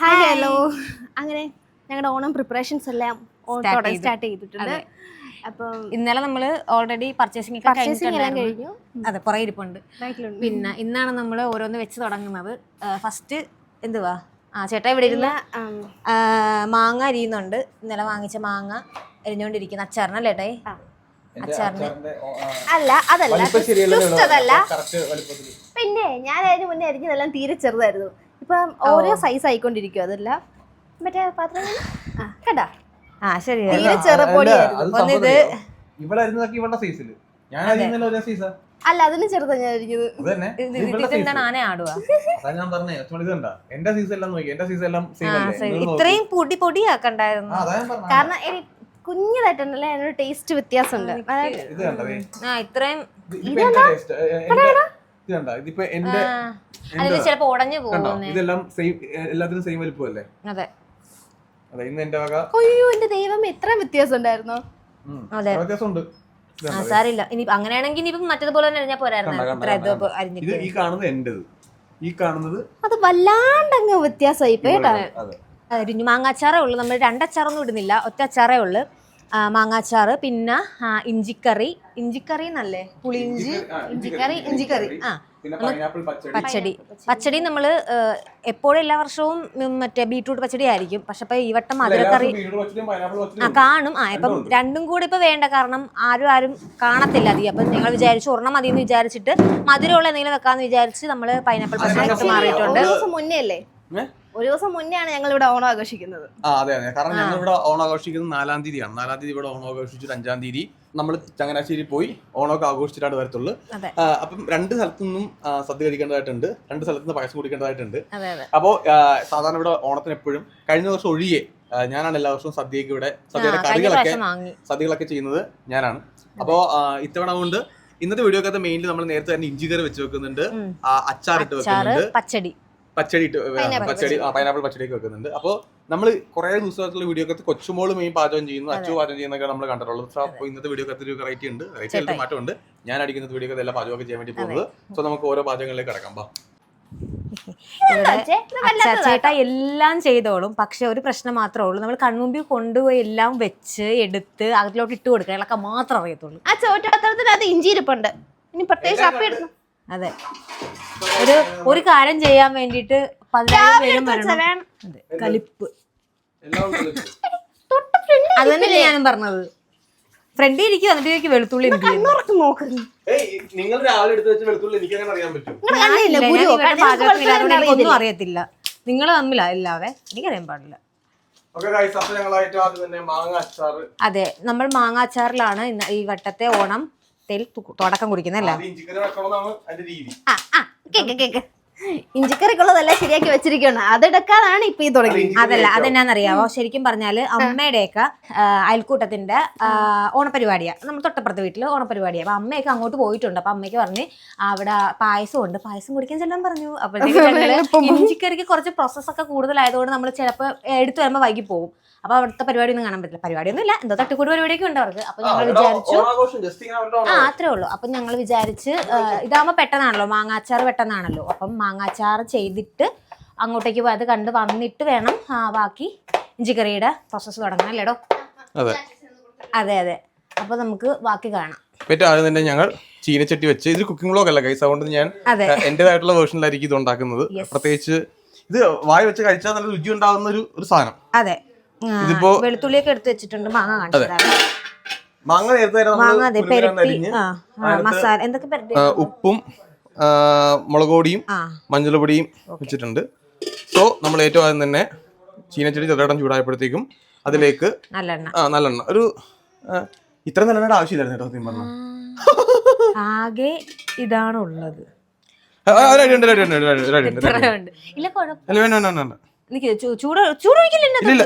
Hi hello അങ്ങനെ ഞങ്ങളുടെ Onam preparations എല്ലാം സ്റ്റാർട്ട് ചെയ്തിട്ടുണ്ട്. അപ്പം ഇന്നലെ നമ്മൾ ഓൾറെഡി പർച്ചേസിംഗ്. കഴിഞ്ഞു. അതെ കുറെ ഇരിപ്പുണ്ട്. പിന്നെ ഇന്നാണ് നമ്മൾ ഓരോന്ന് വെച്ച് തുടങ്ങുന്നത്. ഫസ്റ്റ് എന്തുവാ? ആ ചേട്ടാ ഇവിടെ ഇരുന്ന്? മാങ്ങ അരിയുന്നുണ്ട്. ഇന്നലെ വാങ്ങിച്ച മാങ്ങ എരിഞ്ഞുകൊണ്ടിരിക്കുന്ന അച്ചാറിനല്ലേ ഏട്ടായി? അച്ചാറിന്. അല്ല അതല്ല പിന്നെ ഞാൻ അതിന് മുന്നേ അരിഞ്ഞതെല്ലാം തീരെ ചെറുതായിരുന്നു. ഇപ്പം ഓരോ സൈസ് ആയിക്കൊണ്ടിരിക്കും അതല്ല? മറ്റേ പാത്രം ആ. കണ്ടാ ആ ശരി. തീരെ ചെറുപൊടിയായിരുന്നു ഇവിടെ ഇവളുടെ ഞാൻ അരിയുന്നല്ലോ ഒരേ സൈസാ അല്ല അതിന് ചെറുതാ ഞാൻ അരിഞ്ഞത്. അത് തന്നെ. ഇത് ഇത് ഇവളുടെ ഇത് എന്താണ് ആന ആടുക അതാ ഞാൻ പറഞ്ഞേ ഒറ്റമണി ഇത് കണ്ടാ. എന്റെ സൈസ് എല്ലാം നോക്കി എന്റെ സൈസ് എല്ലാം സെയിം ആ അല്ലേ? ശരി. നിങ്ങൾ നോക്ക്. ഇത്രയും പൊടി പൊടിയാക്കണ്ടായിരുന്നു. ആ, അതാ ഞാൻ പറഞ്ഞെ. കാരണം എനി കുഞ്ഞതായിട്ടുണ്ടല്ലേ അതിനൊരു ടേസ്റ്റ് വ്യത്യാസമുണ്ട്. അതായത് ഇത് കണ്ടതേ. ആ ഇത്രയും ഇപ്പൊ എന്റെ കണ്ട? ഇതിപ്പോ എന്റെ അതിൽ ചിലപ്പോ ഉടഞ്ഞു കണ്ടോ? പോകുന്നേ. ഇതെല്ലാം സെയിം എല്ലാത്തിനും സെയിം വലിപ്പമല്ലേ? അതെ. അതെ ഇന്ന് എന്റെ വക അയ്യോ എന്റെ ദൈവം എത്ര വ്യത്യാസം ഉണ്ടായിരുന്നു ഉം, അതെ. വ്യത്യാസമുണ്ട്. ഇത് ആ കണ്ടോ? സാരില്ല. ഇനി അങ്ങനെയാണെങ്കിൽ ഇനിയിപ്പം മറ്റേതുപോലെ തന്നെ അരിഞ്ഞാ പോരായിരുന്നു. കണ്ട, കണ്ട, ഇത്ര ഇത് കണ്ട. ഇത് അരിഞ്ഞിട്ട് ഈ കാണുന്നത് എന്റേത് ഈ കാണുന്നത് അത് വല്ലാണ്ടങ്ങ് വ്യത്യാസമായി പോയി കേട്ടോ. അതെ. അരിഞ്ഞു മാങ്ങാച്ചാറേ ഉള്ളൂ. നമ്മൾ രണ്ടച്ചാറൊന്നും ഇടുന്നില്ല. ഒറ്റ അച്ചാറേ ഉള്ളൂ. മാങ്ങാച്ചാറ് പിന്നെ ഇഞ്ചിക്കറി. ഇഞ്ചിക്കറി എന്നല്ലേ? പുളിയിഞ്ചി ഇഞ്ചി ഇഞ്ചിക്കറി ഇഞ്ചിക്കറി ആ പിന്നെ പൈനാപ്പിൾ പച്ചടി. പച്ചടി. നമ്മൾ എപ്പോഴും എല്ലാ വർഷവും മറ്റേ ബീട്രൂട്ട് പച്ചടി ആയിരിക്കും. പക്ഷെ ഇപ്പൊ ഈ വട്ടം മധുരക്കറി ബീട്രൂട്ട് പച്ചടിയും പൈനാപ്പിൾ ആ കാണും. ആ ഇപ്പം രണ്ടും കൂടി ഇപ്പൊ വേണ്ട. കാരണം ആരും ആരും കാണത്തില്ല അധികം. അപ്പൊ ഞങ്ങൾ വിചാരിച്ചു ഒരെണ്ണം മതി എന്ന് വിചാരിച്ചിട്ട് മധുരമുള്ള എന്തെങ്കിലും വെക്കാന്ന് വിചാരിച്ച് നമ്മൾ പൈനാപ്പിൾ പച്ചടി മാറിയിട്ടുണ്ട്. മുന്നേ അല്ലേ? ഒരു ദിവസം മുന്നേ ആണ് ഞങ്ങൾ ഇവിടെ ഓണം ആഘോഷിക്കുന്നത് ആ അതെ അതെ. കാരണം ഞങ്ങൾ ഇവിടെ ഓണം ആഘോഷിക്കുന്നത് നാലാം തീയതിയാണ്. നാലാം തീയതി ഇവിടെ ഓണം ആഘോഷിച്ചിട്ട് അഞ്ചാം തീയതി നമ്മൾ ചങ്ങനാശ്ശേരി പോയി ഓണമൊക്കെ ആഘോഷിച്ചിട്ടാണ് വരത്തുള്ളൂ. അപ്പം രണ്ട് സ്ഥലത്തു നിന്നും സദ്യ കഴിക്കേണ്ടതായിട്ടുണ്ട്. രണ്ട് സ്ഥലത്തു നിന്ന് പായസം കുടിക്കേണ്ടതായിട്ടുണ്ട്. അപ്പോൾ സാധാരണ ഇവിടെ ഓണത്തിന് എപ്പോഴും കഴിഞ്ഞ വർഷം ഒഴികെ ഞാനാണ് എല്ലാ വർഷവും സദ്യക്ക് ഇവിടെ സദ്യയുടെ കറികളൊക്കെ സദ്യകളൊക്കെ ചെയ്യുന്നത് ഞാനാണ്. അപ്പോൾ ഇത്തവണ കൊണ്ട് ഇന്നത്തെ വീഡിയോക്കകത്ത് മെയിൻലി നമ്മൾ നേരത്തെ തന്നെ ഇഞ്ചി കറി വെച്ച് വെക്കുന്നുണ്ട്. അച്ചാറിട്ട് വെക്കുന്നുണ്ട്. പച്ചടി. പച്ചടി ഇട്ട് പച്ചടി പൈനാപ്പിൾ പച്ചടിയൊക്കെ വെക്കുന്നുണ്ട്. അപ്പോൾ നമ്മൾ കുറേ ദിവസമായിട്ടുള്ള വീഡിയോ ഒക്കെ കൊച്ചുമോൾ മെയിൻ പാചകം ചെയ്യുന്നു അച്ചു പാചകം ചെയ്യുന്നൊക്കെ നമ്മൾ കണ്ടിട്ടുള്ളത് സോ അപ്പോൾ ഇന്നത്തെ വീഡിയോ ഒക്കെ ഒരു വെറൈറ്റി ഉണ്ട്. വെറൈറ്റി ആയിട്ട് മാറ്റമുണ്ട്. ഞാൻ അടിക്കുന്ന വീഡിയോ ഒക്കെ എല്ലാം പാചകമൊക്കെ ചെയ്യാൻ വേണ്ടി പോകുന്നത്. സോ നമുക്ക് ഓരോ പാചകങ്ങളിലേക്ക് കിടക്കാം. ബാ ചേട്ട എല്ലാം ചെയ്തോളും. പക്ഷെ ഒരു പ്രശ്നം മാത്രമേ ഉള്ളൂ. നമ്മൾ കൺമുമ്പിൽ കൊണ്ടുപോയി എല്ലാം വെച്ച് എടുത്ത് അതിലോട്ട് ഇട്ട് കൊടുക്കുക ഇളക്കാൻ മാത്രം അറിയത്തുള്ളൂ. ആ ഇരിപ്പുണ്ട് ഇനി പ്രത്യേകിച്ച് അപ്പം എടുക്കണം അതെ. ഒരു ഒരു കാര്യം ചെയ്യാൻ വേണ്ടിട്ട് പതിനായിരം പേരും വരണം. വേണം. അതെ കലിപ്പ്. അത് തന്നെയല്ലേ ഞാനും പറഞ്ഞത്. ഫ്രണ്ടി ഇരിക്കും എന്നിട്ട് എനിക്ക് വെളുത്തുള്ളി എന്ത് ചെയ്യുന്നു? നോക്കുന്നു ഏയ് നിങ്ങൾ രാവിലെ എടുത്ത് വെച്ച് വെളുത്തുള്ളി എനിക്ക് അങ്ങനെ അറിയാൻ പറ്റും. നിങ്ങൾ ഞാനില്ല, ഞാൻ ഗുരു? ഇവിടെ കണ്ണിൽ പാചകത്തിൽ എനിക്കൊന്നും അറിയത്തില്ല. നിങ്ങൾ തമ്മിലാ എല്ലാവേ? എനിക്കറിയാൻ പാടില്ല. ഓക്കെ ഗൈസ് അപ്പോൾ ഞങ്ങൾ ഏറ്റവും ആദ്യം തന്നെ മാങ്ങ അച്ചാറ്. അതെ നമ്മൾ മാങ്ങാച്ചാറിലാണ് ഇന്ന് ഈ വട്ടത്തെ ഓണം. തു- തുടക്കം കുറിക്കുന്നല്ലേ? ആ ആ കേക്ക് കേക്ക്. ഇഞ്ചിക്കറിക്കുള്ളതെല്ലാം ശരിയാക്കി വെച്ചിരിക്കണം അതെടുക്കാതാണ് ഇപ്പൊ ഈ തുടങ്ങി. അതല്ല അതെന്നാന്നറിയാവോ? ശരിക്കും പറഞ്ഞാൽ അമ്മയുടെയൊക്കെ അയൽക്കൂട്ടത്തിന്റെ ഓണപരിപാടിയാ. നമ്മൾ തൊട്ടപ്പുറത്തെ വീട്ടിൽ ഓണപരിപാടിയാ. അപ്പൊ അമ്മയൊക്കെ അങ്ങോട്ട് പോയിട്ടുണ്ട്. അപ്പൊ അമ്മയ്ക്ക് പറഞ്ഞ് അവിടെ പായസം ഉണ്ട് പായസം കുടിക്കാൻ ചെല്ലാൻ പറഞ്ഞു. അപ്പോഴത്തേക്ക് ഞങ്ങൾ ഇഞ്ചിക്കറിക്ക് കുറച്ച് പ്രോസസ് ഒക്കെ കൂടുതലായതുകൊണ്ട് നമ്മൾ ചിലപ്പോൾ എടുത്തു വരുമ്പോൾ വൈകി പോകും. അപ്പൊ അവിടുത്തെ പരിപാടി ഒന്നും കാണാൻ പറ്റില്ല. പരിപാടിയൊന്നും ഇല്ല എന്തോ തട്ടിക്കൂട് പരിപാടിയൊക്കെ ഉണ്ട് അവർക്ക്. അപ്പൊ ഞങ്ങൾ വിചാരിച്ചു ആ അത്രേ ഉള്ളൂ. അപ്പൊ ഞങ്ങൾ വിചാരിച്ച് ഇതാകുമ്പോ പെട്ടെന്നാണല്ലോ. മാങ്ങാച്ചാർ പെട്ടെന്നാണല്ലോ. അപ്പം മാങ്ങാച്ചാർ ചെയ്തിട്ട് അങ്ങോട്ടേക്ക് പോയത് കണ്ട് വന്നിട്ട് വേണം ബാക്കി ഇഞ്ചിക്കറിയുടെ പ്രോസസ്സ് തുടങ്ങാൻ അല്ലേടോ അതെ. അതെ അതെ. അപ്പോൾ നമുക്ക് ബാക്കി കാണാം. ആദ്യം തന്നെ ഞങ്ങൾ ചീനച്ചട്ടി വെച്ച് ഇത് കുക്കിംഗ് ബ്ലോഗ് അല്ല കൈസ് അതുകൊണ്ട് ഞാൻ എന്റേതായിട്ടുള്ള വേർഷനിലായിരിക്കും ഇത് ഉണ്ടാക്കുന്നത്. പ്രത്യേകിച്ച് ഇത് വായ വെച്ച് കഴിച്ചാൽ നല്ല രുചി ഉണ്ടാകുന്ന ഒരു ഒരു സാധനം. അതെ. ഇതിപ്പോ- വെളുത്തുള്ളിയൊക്കെ എടുത്ത് വെച്ചിട്ടുണ്ട് മാങ്ങ മാങ്ങ നേരത്തെ മസാല. എന്തൊക്കെ ഉപ്പും മുളക് പൊടിയും ആ. വെച്ചിട്ടുണ്ട്. സോ നമ്മൾ ഏറ്റവും ആദ്യം തന്നെ ചീനച്ചെടി ചെറുതായിട്ട് ചൂടായപ്പോഴത്തേക്കും അതിലേക്ക് നല്ലെണ്ണ. ആ നല്ലെണ്ണ. ഒരു ഇത്ര നല്ലെണ്ണയുടെ ആവശ്യമില്ലായിരുന്നു കേട്ടോ സത്യം പറഞ്ഞു. ആകെ ഇതാണ് ഉള്ളത്.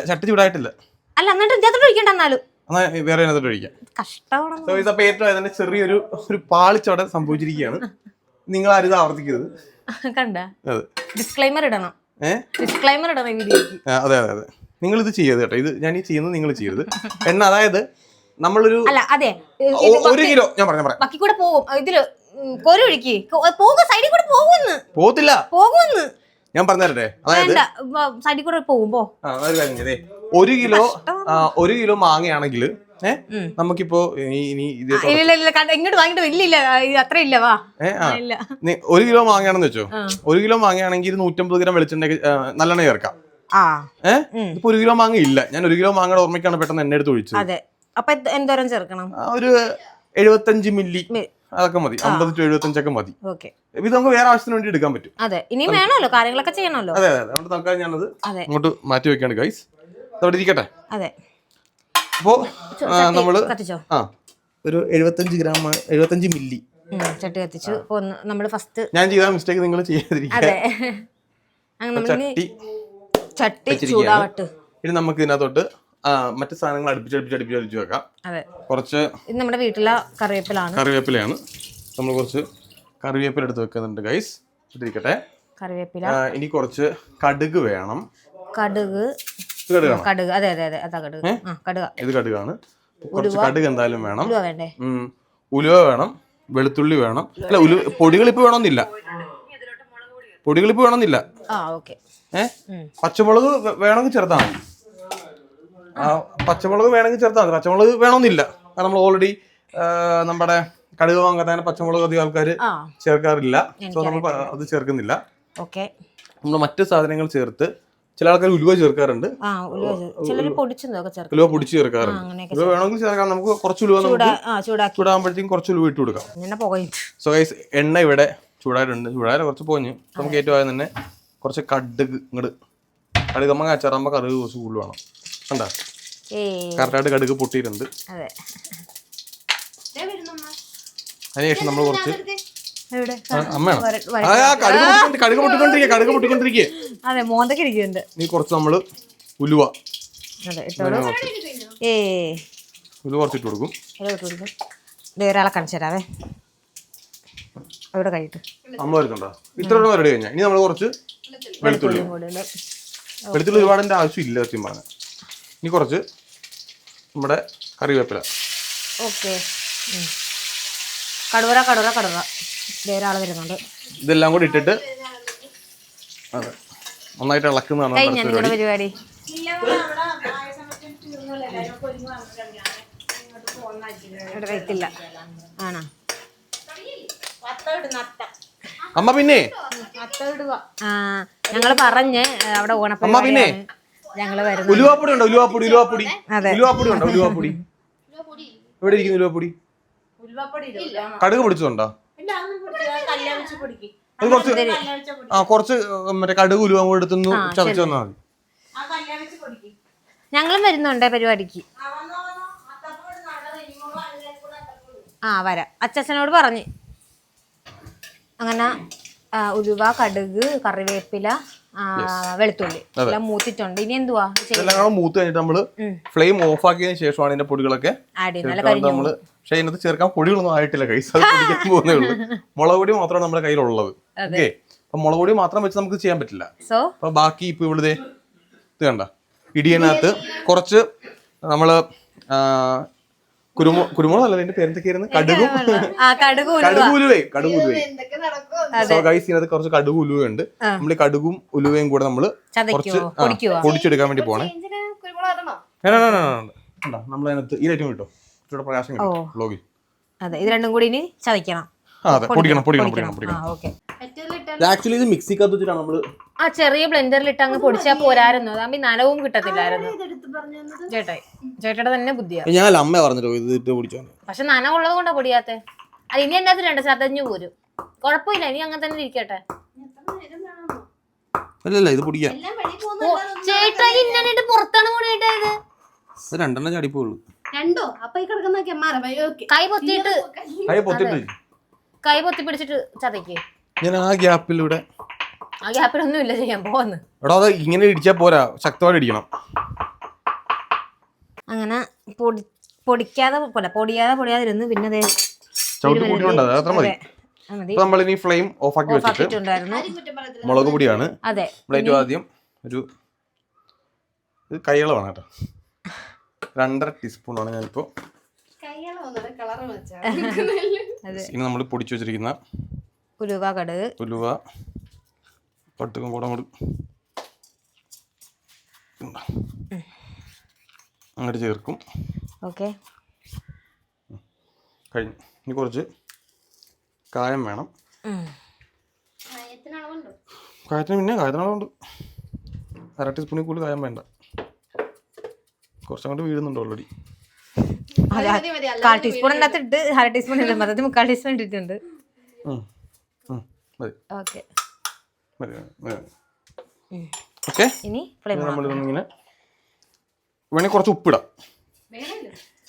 ചട്ടി ചൂടായിട്ടില്ല. അല്ല എന്നിട്ട് വേറെ കഷ്ടമാണ് ചെറിയൊരു ഒരു പാളിച്ച അവിടെ സംഭവിച്ചിരിക്കുകയാണ്. നിങ്ങൾ ആരും ഇത് ആവർത്തിക്കരുത്. കണ്ട? അതെ. ഡിസ്ക്ലൈമർ ഇടണം. ഡിസ്ക്ലൈമർ ഇടണം വീഡിയോക്ക് അതെ അതെ അതെ. നിങ്ങൾ ഇത് ചെയ്യരുത് കേട്ടോ. ഇത് ഞാൻ ഈ ചെയ്യുന്നത് നിങ്ങൾ ചെയ്യരുത്. എണ്ണ അതായത് നമ്മളൊരു അല്ല അതെ. ഒരു കിലോ ഞാൻ പറയാം പറയാം. ബാക്കി കൂടെ പോകും. ഇതിൽ ഉം, കൊരു ഒഴുക്കി. പോകുക സൈഡിൽ കൂടെ പോകുമെന്ന് പോകത്തില്ല. പോകുമെന്ന് ഞാൻ പറഞ്ഞുതരട്ടെ? അതായത് വേണ്ട സൈഡിൽ കൂടെ പോകുമ്പോ ഒരു കിലോ ഒരു കിലോ മാങ്ങയാണെങ്കിൽ ഏഹ്. നമുക്കിപ്പോ ഇനി ഇത് ഇങ്ങോട്ട് വാങ്ങിട്ട് ഇല്ല ഇല്ല അത്ര ഇല്ല വാ. ഇല്ല. നി- ഒരു കിലോ മാങ്ങയാണെന്ന് വെച്ചോ. ഒരു കിലോ മാങ്ങയാണെങ്കിൽ നൂറ്റമ്പത് ഗ്രാം വെളിച്ചെണ്ണ നല്ലെണ്ണ ചേർക്കാം. ഏഹ്. ഇപ്പൊ ഒരു കിലോ മാങ്ങ ഇല്ല. ഞാൻ ഒരു കിലോ മാങ്ങയുടെ ഓർമ്മയ്ക്കാണ് പെട്ടെന്ന് എണ്ണ എടുത്ത് ഒഴിച്ചത്. അതെ. അപ്പൊ എന്ത്- എന്തോരം ചേർക്കണം? ഒരു എഴുപത്തഞ്ച് മില്ലി. അതൊക്കെ മതി. അമ്പത് ടു എഴുപത്തഞ്ചൊക്കെ മതി. ഓക്കെ. ഇത് നമുക്ക് വേറെ ആവശ്യത്തിന് വേണ്ടി എടുക്കാൻ പറ്റും. അതെ ഇനി വേണമല്ലോ കാര്യങ്ങളൊക്കെ ചെയ്യണമല്ലോ. അതെ അതെ അതുകൊണ്ട് തൽക്കാലം ഞാനത് ഇങ്ങോട്ട് അങ്ങോട്ട് മാറ്റി വെക്കാണ് ഗൈസ് അവിടെ ഇരിക്കട്ടെ? അതെ. അപ്പോ നമ്മൾ ആ. ഒരു എഴുപത്തഞ്ച് ഗ്രാം എഴുപത്തഞ്ച് മില്ലി. ചട്ടി കത്തിച്ചു. നമ്മൾ നമ്മൾ ഫസ്റ്റ് ഞാൻ ചെയ്ത മിസ്റ്റേക്ക് നിങ്ങൾ ചെയ്യാതിരിക്കുക. അതെ. അങ്ങനെ അപ്പൊ ചട്ടി ചട്ടി. ചൂടാവട്ട്. ഇനി നമുക്ക് ഇതിനകത്തോട്ട് മറ്റ് സാധനങ്ങൾ അടുപ്പിച്ച് അടുപ്പിച്ച് അടുപ്പിച്ച് വെക്കാം. അതെ. കുറച്ച് ഇത് നമ്മുടെ വീട്ടിലെ കറിവേപ്പിലാണ്. കറിവേപ്പിലയാണ്. നമ്മൾ കുറച്ച് കറിവേപ്പില എടുത്ത് വെക്കുന്നുണ്ട് ഗൈസ് ഇട്ടിരിക്കട്ടെ. കറിവേപ്പില. ഇനി കുറച്ച് കടുക് വേണം. കടുക്. കടുക്. അതെ അതെ അതെ. അതാ കടുക്. ഇത് കടുകാണ്. കുറച്ച് കടുക് എന്തായാലും വേണം. ഉലുവ വേണ്ടേ? ഉലുവ വേണം. വെളുത്തുള്ളി വേണം. അല്ല ഉലു വേണമെന്നില്ല. പൊടികളിപ്പ് വേണമെന്നില്ല. ആ ഓക്കെ. ഏഹ് പച്ചമുളക് വേണമെങ്കിൽ ആ പച്ചമുളക് വേണമെങ്കിൽ ചേർത്താൽ മതി. പച്ചമുളക് വേണമെന്നില്ല. കാരണം നമ്മൾ ഓൾറെഡി നമ്മുടെ കടുക് വാങ്ങാൻ പച്ചമുളക് അധികം ആൾക്കാർ ചേർക്കാറില്ല. സോ നമ്മൾ അത് ചേർക്കുന്നില്ല. ഓക്കെ. നമ്മൾ മറ്റ് സാധനങ്ങൾ ചേർത്ത് ചില ആൾക്കാർ ഉലുവ ചേർക്കാറുണ്ട്. ആ ഉലുവ പൊടിച്ച് ചേർക്കാറുണ്ട്. ഉലുവ വേണമെങ്കിൽ ചേർക്കാം. നമുക്ക് കുറച്ച് ഉലുവ ആ ചൂടാകുമ്പോഴത്തേക്കും കുറച്ച് ഉലുവ ഇട്ട് കൊടുക്കാം. സോ ഗൈസ് എണ്ണ ഇവിടെ ചൂടായിട്ടുണ്ട്. ചൂടായാലും കുറച്ച് പോഞ്ഞ് നമുക്ക് ഏറ്റവും ആദ്യം തന്നെ കുറച്ച് കടുക് ഇങ്ങോട്ട് കടുക് നമ്മൾ അച്ചാറാകുമ്പോൾ കറി കുറച്ച് കൂടുതൽ വേണം. കണ്ട? കറക്റ്റായിട്ട് കടുക് പൊട്ടിയിട്ടുണ്ട്. അതെ. അതിനുശേഷം നമ്മൾ കുറച്ച് അമ്മയാണോ? കടുക് പൊട്ടിക്കൊണ്ടിരിക്കുക കടുക് പൊട്ടിക്കൊണ്ടിരിക്കുക അതെ മോന്തൊക്കെ ഇരിക്കുന്നുണ്ട്. ഉലുവ. കൊടുക്കും. ഒരാളെ കാണിച്ചു തരാവേ. അവിടെ കഴിയിട്ട് അമ്മ വരുന്നുണ്ടോ ഇത്ര റെഡി കഴിഞ്ഞാൽ ഇനി നമ്മൾ കുറച്ച് വെളുത്തുള്ളി. വെളുത്തുള്ളി ഒരുപാടിന്റെ ആവശ്യമില്ല സത്യം പറഞ്ഞാൽ ഇനി കുറച്ച് നമ്മുടെ കറിവേപ്പില. ഓക്കെ. കടുവറ കടുവറ കടുവറ. ഒരാൾ വരുന്നുണ്ട് ഇതെല്ലാം കൂടി ഇട്ടിട്ട് അതെ. നന്നായിട്ട് ഇളക്കുന്നതാണ് പരിപാടി. ആണോ? അമ്മ പിന്നെ. ഞങ്ങൾ പറഞ്ഞ് അവിടെ അവിടെ അമ്മ പിന്നെ? ഓണപ്പരിപാടിയാണ് ഞങ്ങൾ വരുന്നു ഉലുവാപ്പൊടി ഉണ്ടോ? ഉലുവാപ്പൊടി ഉലുവാപ്പൊടി. അതെ. ഉലുവാപ്പൊടി ഉണ്ടോ? ഉലുവാപ്പൊടി? എവിടെ ഇരിക്കുന്നു ഉലുവാപ്പൊടി? കടുക് പൊടിച്ചതുണ്ടോ? അത് കുറച്ച് ആ കുറച്ച് മറ്റേ കടുക് ഉലുവ എടുത്തുനിന്ന് ചതച്ചു തന്നാൽ മതി. ഞങ്ങളും വരുന്നുണ്ട് പരിപാടിക്ക്. ആ വരാം. അച്ചച്ചനോട് പറഞ്ഞ്. അങ്ങനെ ആ, ഉലുവ കടുക് കറിവേപ്പില ആ, വെളുത്തുള്ളി. എല്ലാം മൂത്തിട്ടുണ്ട്. ഇനി എന്തുവാ? കൂടെ മൂത്ത് കഴിഞ്ഞിട്ട് നമ്മൾ ഫ്ലെയിം ഓഫ് ആക്കിയതിന് ശേഷമാണ് ഇതിന്റെ പൊടികളൊക്കെ നമ്മൾ പക്ഷെ ഇതിനകത്ത് ചേർക്കാൻ പൊടികളൊന്നും ആയിട്ടില്ല കൈസ് പൊടിക്കാൻ പോകുന്നേ ഉള്ളൂ. മുളക് പൊടി മാത്രമാണ് നമ്മുടെ കയ്യിലുള്ളത്. ഓക്കെ അപ്പൊ മുളക് പൊടി മാത്രം വെച്ച് നമുക്ക് ചെയ്യാൻ പറ്റില്ല. അപ്പൊ ബാക്കി ഇപ്പൊ ഇവിടെ ദേ ഇത് കണ്ട ഇടിയനകത്ത് കുറച്ച് നമ്മൾ കുരുമു കുരുമുളക് അല്ല ഇതിന്റെ പേരെന്തൊക്കെയായിരുന്നു കടുകും. കടുകുലുവേ കടുക് ഉലുവ. കടുക് ഉലുവേ കടുക് ഉലുവേ എന്തൊക്കെ നടക്കും സോ ഗൈസ് ഇതിനകത്ത് കുറച്ച് കടുക് ഉലുവയുണ്ട്. നമ്മൾ ഈ കടുകും ഉലുവയും കൂടെ നമ്മൾ കുറച്ച് പൊടിച്ചെടുക്കാൻ വേണ്ടി പോണേ. നമ്മൾ അതിനകത്ത് ഈ ലൈറ്റും കിട്ടും. ഇച്ചിരി പ്രകാശം കിട്ടും. വ്ലോഗിൽ അതെ ഇത് രണ്ടും കൂടി ഇനി ചതയ്ക്കണം. അതെ. പൊടിക്കണം പൊടിക്കണം പൊടിക്കണം പൊടിക്കണം. ആക്ച്വലി ഇത് മിക്സിക്കകത്ത് വെച്ചിട്ടാണ് നമ്മൾ ആ ചെറിയ ബ്ലെൻഡറിൽ ഇട്ട് അങ്ങ് പൊടിച്ചാ പോരായിരുന്നു. അതാകുമ്പോ ഈ നനവും കിട്ടത്തില്ലായിരുന്നു. ചേട്ടായി ചേട്ടയുടെ തന്നെ ബുദ്ധിയാണ് ഞാൻ അമ്മ പറഞ്ഞിട്ടോ ഇത് ഇട്ട് പൊടിച്ചാണ് പക്ഷെ നനവുള്ളത് കൊണ്ടാ പൊടിയാത്തെ. അത് ഇനി എന്റെ രണ്ട് ചതഞ്ഞു പോരും. കുഴപ്പമില്ല ഇനി അങ്ങനെ തന്നെ ഇരിക്കട്ടെ. എത്ര നേരം വേണമെന്നോ? അല്ലല്ല ഇത് പൊടിക്കാം. ചേട്ടാ ഇന്നലെ പുറത്താണ് ഇത്. രണ്ടെണ്ണം ചാടിപ്പോളൂ രണ്ടോ? അപ്പൊ ഈ കിടക്കുന്ന കൈ പൊത്തിട്ട് കൈ പൊത്തിട്ട് കൈ പൊത്തി പിടിച്ചിട്ട് ചതയ്ക്ക്. ഞാൻ ആ ഗ്യാപ്പിലൂടെ ആ ഗ്യാപ്പിലൊന്നും ഇല്ല ചെയ്യാൻ പോന്ന് എടാ അത് ഇങ്ങനെ ഇടിച്ചാ പോരാ. ശക്തമായിട്ട് ഇടിക്കണം. അങ്ങനെ പൊടി പൊടിക്കാതെ പോലെ പൊടിയാതെ പൊടിയാതെ ഇരുന്ന് പിന്നെ ദേ ചവിട്ടി കൂട്ടിയുണ്ട് അത് അത്ര മതി. അത് മതി നമ്മൾ നമ്മളിനി ഫ്ലെയിം ഓഫ് ആക്കി വെച്ചിട്ട് ആക്കിയിട്ടുണ്ടായിരുന്നു മുളക് പൊടിയാണ്. അതെ. ഏറ്റവും ആദ്യം ഒരു ഇത് കൈകളാണ് കേട്ടോ. രണ്ടര ടീസ്പൂണാണ് ഞാനിപ്പോൾ ഞാനിപ്പോ കളറ് ഇനി നമ്മൾ പൊടിച്ചു വെച്ചിരിക്കുന്ന ഉലുവ കടുക്. ഉലുവ പട്ടുക്കും കൂടെ അങ്ങോട്ട് അങ്ങോട്ട് ചേർക്കും. ഓക്കെ. കഴിഞ്ഞു. ഇനി കുറച്ച് കായം വേണം. കായത്തിന് പിന്നെ കായത്തിനുണ്ട് അര ടീസ്പൂണിൽ കൂടുതൽ കായം വേണ്ട. കുറച്ചങ്ങോട്ട് വീഴുന്നുണ്ട് ഓൾറെഡി കാൽ ടീസ്പൂൺ അതിനകത്ത് ഇട്ട് അര ടീസ്പൂൺ ഇല്ല മൊത്തത്തിൽ മുക്കാൽ ടീസ്പൂൺ ഇട്ടിട്ടുണ്ട്. മതി. ഓക്കെ. മതി മതി ഓക്കെ? ഇനി ഫ്ലെയിം നമ്മളിതൊന്നിങ്ങനെ വേണമെങ്കിൽ കുറച്ച് ഉപ്പിടാം.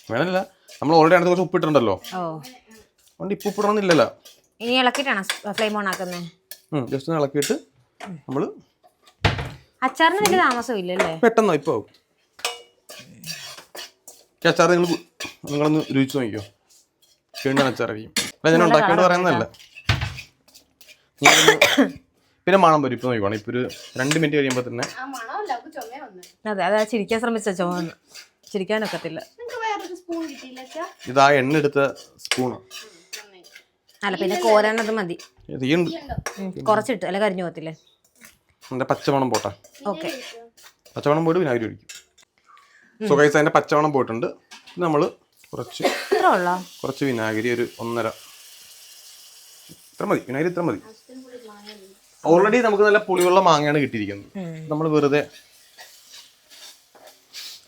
വേണമില്ല നമ്മൾ ഓൾറെഡി അതിനകത്ത് കുറച്ച് ഉപ്പിട്ടുണ്ടല്ലോ അതുകൊണ്ട് ഇപ്പം ഉപ്പിടണമെന്നില്ലല്ലോ. ഇനി ഇളക്കിയിട്ടാണ് ഫ്ലെയിം ഓൺ ആക്കുന്നത് ജസ്റ്റ് ഒന്ന് ഇളക്കിയിട്ട് നമ്മൾ അച്ചാറിന് വലിയ താമസം ഇല്ലല്ലേ? പെട്ടെന്ന് ഇപ്പോൾ അച്ചാർ നിങ്ങൾ നിങ്ങളൊന്ന് രുചിച്ച് നോക്കിയോ വീണ്ടും അച്ചാറായിരിക്കും അല്ല ഞാൻ ഉണ്ടാക്കിയോണ്ട് പറയുന്നതല്ല. പിന്നെ മണം വരും. ഇപ്പൊ നോക്കിക്കോണം ഇപ്പൊ ഒരു രണ്ട് മിനിറ്റ് കഴിയുമ്പോ തന്നെ അതെ അതാ ചിരിക്കാൻ ശ്രമിച്ച ചോന്ന് ചിരിക്കാനൊക്കത്തില്ല ഇത് എണ്ണ എടുത്ത സ്പൂണ് അല്ല പിന്നെ കോരാനത് മതി. കുറച്ചിട്ട്. അല്ല കരിഞ്ഞു പോകത്തില്ലേ? എന്റെ പച്ചമണം പോട്ടെ. ഓക്കെ. പച്ചമണം പോയിട്ട് വിനാഗിരി ഒഴിക്കും. സോ കൈസ് അതിന്റെ പച്ചമണം പോയിട്ടുണ്ട്. നമ്മൾ കുറച്ച് ഇത്ര ഉള്ളോ? കുറച്ച് വിനാഗിരി ഒരു ഒന്നര. ഇത്ര മതി. വിനാഗിരി ഇത്ര മതി. ഓൾറെഡി നമുക്ക് നല്ല പുളിയുള്ള മാങ്ങയാണ് കിട്ടിയിരിക്കുന്നത്. നമ്മൾ വെറുതെ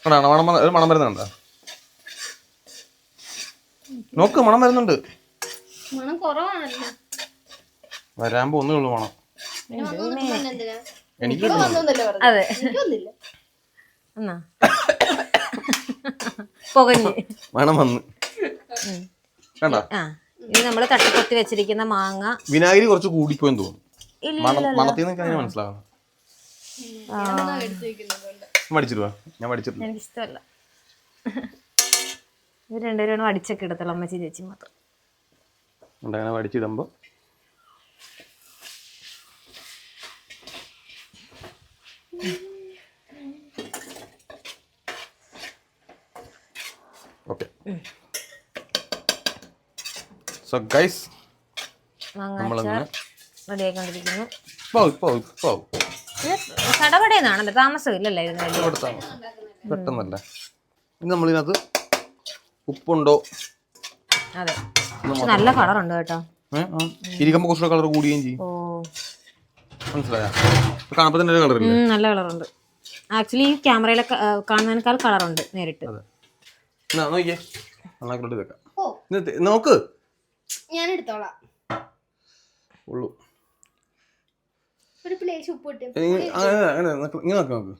കണ്ടാ, മണം ഒരു മണം വരുന്നുണ്ട്? നോക്ക് മണം വരുന്നുണ്ട്. മണം കുറവാണല്ലോ. വരാൻ പോകുന്നേ ഉള്ളൂ മണം. പിന്നെ പിന്നെ എനിക്ക് അതെ. പുകഞ്ഞ്. മണം വന്ന്. കണ്ടോ? ആ. ഇനി നമ്മൾ തട്ടിപ്പൊത്തി വെച്ചിരിക്കുന്ന മാങ്ങ. വിനാഗിരി കുറച്ച് കൂടിപ്പോയെന്ന് തോന്നുന്നു. മണത്തിൽ നിന്ന് കഴിഞ്ഞാൽ മനസ്സിലാവുന്നു. മടിച്ചിരുവാ. ഞാൻ മടിച്ചിട്ടില്ല എനിക്ക് ഇഷ്ടമല്ല ഇത് രണ്ടുപേരും അടിച്ചൊക്കെ എടുത്തുള്ള അമ്മച്ചി ചേച്ചി മാത്രം. അങ്ങനെ മടിച്ചിടുമ്പോൾ ഓക്കെ. സോ ഗൈസ് നമ്മളങ്ങനെ റെഡി ആയിക്കൊണ്ടിരിക്കുന്നു ഇപ്പോ ഇപ്പോ ഇപ്പോ ഇത് കടപടയെന്നാണല്ലോ വലിയ കൊടുത്താൽ പെട്ടെന്നല്ലേ? ഇനി നമ്മളിതിനകത്ത് ഉപ്പുണ്ടോ? അതെ. നല്ല കളറുണ്ട് കേട്ടോ. ഇരിക്കുമ്പോ കുറച്ചു ഇരിക്കുമ്പോൾ കുറച്ചുകൂടെ കളർ കൂടുകയും ചെയ്യും. ഓ. മനസ്സിലായോ? കാണുമ്പോൾ തന്നെ കളർ നല്ല കളറുണ്ട്. ആക്ച്വലി ഈ ക്യാമറയിലെ കാണുന്നതിനേക്കാൾ കളറുണ്ട് നേരിട്ട്. നോക്കിയേ. നോക്ക്. ഞാൻ എടുത്തോളാം ഉള്ളു. ഒരു ഉപ്പ് ഇട്ട് അങ്ങനെ അങ്ങനെ നോക്ക്. ഇങ്ങനെ നോക്ക് നോക്ക്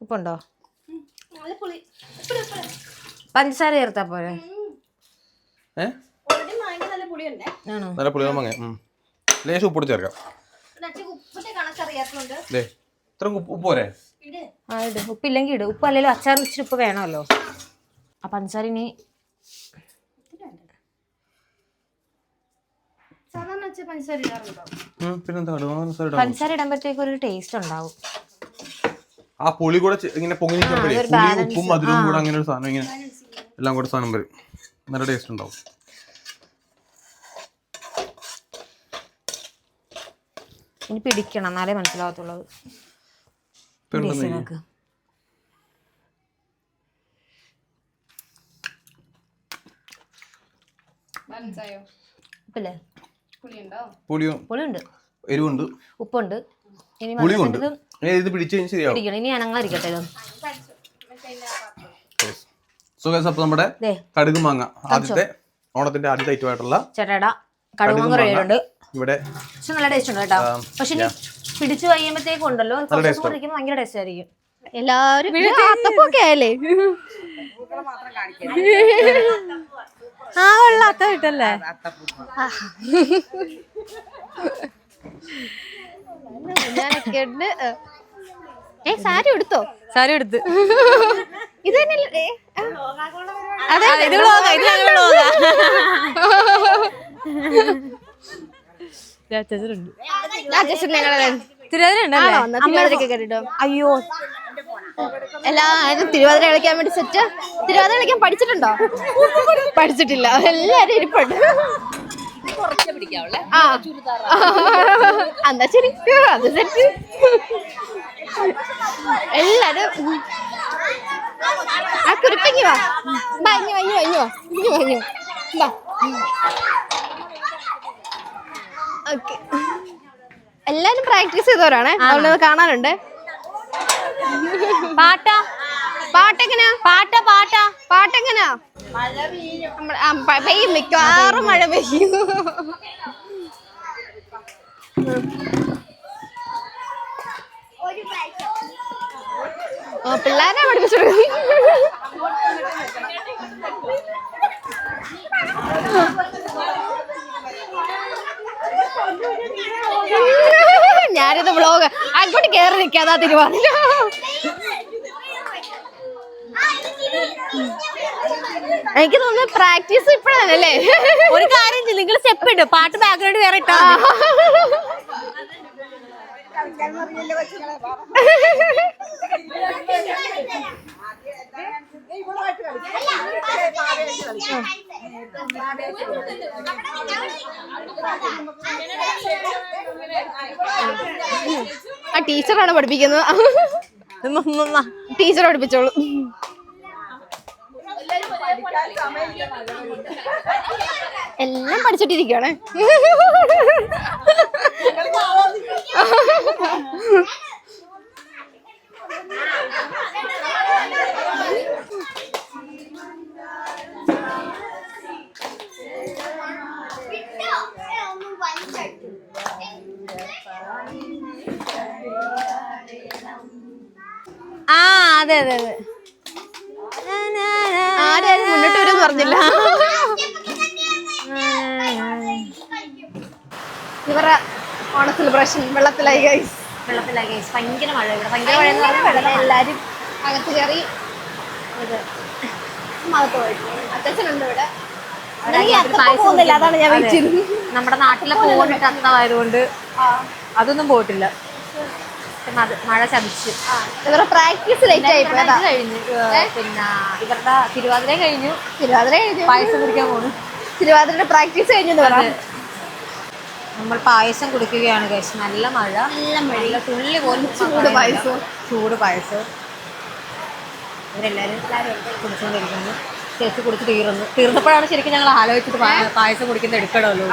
ഉപ്പുണ്ടോ? നല്ല പുളി. ഉപ്പിട്, ഉപ്പിട്. പഞ്ചസാര ചേർത്താ പോലെ ഏ? ഓൾറെഡി മാങ്ങ നല്ല പുളിയുണ്ട്. ആണോ? നല്ല മങ്ങ ലേശം ഉപ്പിട്ട് ചേർക്കാം. അച്ഛൻ ഉപ്പിന്റെ ദേ ഇത്ര ഉപ്പ് ഉപ്പ് പോരെ? ഇട്. ആ ഇട്. ഉപ്പില്ലെങ്കിൽ ഇട്. ഉപ്പ് അല്ലെങ്കിലും അച്ചാറിന് ഇച്ചിരി ഉപ്പ് വേണമല്ലോ. ആ പഞ്ചസാര ഇനി സാധാരണ അച്ഛൻ പഞ്ചസാര ഇടാറുണ്ടോ? പിന്നെന്താ. പഞ്ചസാര ഇടുമ്പോഴത്തേക്ക് ഒരു ടേസ്റ്റ് ഉണ്ടാവും. ആ പുളി കൂടെ ചെ- ഇങ്ങനെ പൊങ്ങി നിൽക്കുമ്പോഴേ ഒരു പുളി ഉപ്പും മധുരവും കൂടെ അങ്ങനെ ഒരു സാധനം ഇങ്ങനെ എല്ലാം കൂടെ സാധനം വരും. നല്ല ടേസ്റ്റ് ഉണ്ടാവും. ഇനി പിടിക്കണം എന്നാലേ മനസ്സിലാവത്തുള്ളത് ഇപ്പൊ ഉണ്ടെന്ന് ടേസ്റ്റ് ഇരിക്കും. നോക്ക് മനസ്സായോ ഉപ്പല്ലേ പുളിയുണ്ടോ പുളിയും പുളിയുണ്ട്. എരിവുണ്ട്. ഉപ്പുണ്ട്. ഇനി പുളിയുണ്ട്. ഇത് പിടിച്ചു കഴിഞ്ഞാൽ ശരിയാവും. പിടിക്കണം. ഇനി അനങ്ങാതിരിക്കട്ടെ ഇത് സോ ഗൈസ് അപ്പോൾ നമ്മുടെ കടുക് മാങ്ങ. ആദ്യത്തെ ഓണത്തിന്റെ ആദ്യത്തെ ഐറ്റം ആയിട്ടുള്ള ചേട്ടാ കടുമാങ്ങ റെഡിയുണ്ട് ഇവിടെ പക്ഷെ നല്ല ടേസ്റ്റ് ഉണ്ട് കേട്ടോ. പക്ഷെ ഇനി പിടിച്ചു കഴിയുമ്പോഴത്തേക്കും ഉണ്ടല്ലോ. ഭയങ്കര ടേസ്റ്റ് ആയിരിക്കും. എല്ലാവരും അത്തപ്പൊക്കെ ആയല്ലേ? ആ വെള്ളാത്ത കിട്ടല്ലേ ഞാനൊക്കെ ഉണ്ട് ഏ സാരി എടുത്തോ സാരി എടുത്ത് ഇത് തന്നെ. അതെ ഇത് വ്ളോഗാ, വ്ളോഗാ. ഞങ്ങളെ ഉണ്ടല്ലേ? കേട്ടിട്ടോ അയ്യോ. എല്ലാരും തിരുവാതിര കളിക്കാൻ വേണ്ടി സെറ്റ്. തിരുവാതിര കളിക്കാൻ പഠിച്ചിട്ടുണ്ടോ? പഠിച്ചിട്ടില്ല. എല്ലാരും ഇരിപ്പുണ്ട്. ആ. എന്നാ ശരി? അത് സെറ്റ്. എല്ലാരും ആ കുരിപ്പിങ്ങി വാ. വാ ഇങ്ങി വാ ഓക്കെ. എല്ലാരും പ്രാക്ടീസ് ചെയ്തവരാണ്? അവിടെ കാണാനുണ്ട്. പാട്ടാ? പാട്ടെങ്ങനാ? പാട്ട പാട്ടാ. പാട്ടെങ്ങനാ? പെയ്യും. മിക്കവാറും മഴ പെയ്യും. പിള്ളേരെ പഠിപ്പിച്ചു ഞാനിത് വ്ളോഗ് അങ്ങോട്ട് കയറി നിൽക്കാതാ തിരുവാതിര. എനിക്ക് തോന്നുന്നു പ്രാക്ടീസ് ഇപ്പഴാണല്ലേ? ഒരു കാര്യം നിങ്ങൾ സ്റ്റെപ്പ് ഇട്. പാട്ട് ബാക്ക്ഗ്രൗണ്ട് വേറെ ഇട്ടാ ആ. ടീച്ചറാണ് പഠിപ്പിക്കുന്നത്. ടീച്ചർ പഠിപ്പിച്ചോളൂ. എല്ലാം പഠിച്ചിട്ടിരിക്കുകയാണ് ആ അതെ അതെ അതെ ആരും മുന്നോട്ട് വരുമെന്ന് പറഞ്ഞില്ല ഇവരുടെ സെലിബ്രേഷൻ വെള്ളത്തിലായി ഗൈസ് വെള്ളത്തിലായി ഗൈസ് ഭയങ്കര മഴ ഇവിടെ. ഭയങ്കര മഴ എന്ന് പറഞ്ഞാൽ എല്ലാരും അകത്ത് കയറി ഇത് പോയി. അച്ഛനുണ്ട് ഇവിടെ. പോകുന്നില്ല അതാണ് ഞാൻ. നമ്മുടെ നാട്ടിലെ പോയിട്ട് അത്തമായതുകൊണ്ട് അതൊന്നും പോയിട്ടില്ല. മഴ- ചതിച്ച്. ഇവരുടെ പ്രാക്ടീസ് ലേറ്റ് ആയി കഴിഞ്ഞു. പിന്നെ ഇവരുടെ തിരുവാതിര കഴിഞ്ഞു. തിരുവാതിര കഴിഞ്ഞു. പായസം കുടിക്കാൻ പോണു. തിരുവാതിരയുടെ പ്രാക്ടീസ് കഴിഞ്ഞു നമ്മൾ പായസം കുടിക്കുകയാണ് കഴിച്ച് നല്ല മഴ. നല്ല മഴ തുള്ളി പോലും ചൂട് പായസം. ചൂട് പായസം. ഇവരെല്ലാവരും കുടിച്ചുകൊണ്ടിരിക്കുന്നു ചേച്ചി കുടിച്ച് തീർന്നു. തീർന്നപ്പോഴാണ് ശരിക്കും ഞങ്ങൾ ആലോചിച്ചിട്ട് പായസം കുടിക്കുന്ന എടുക്കണമല്ലോ.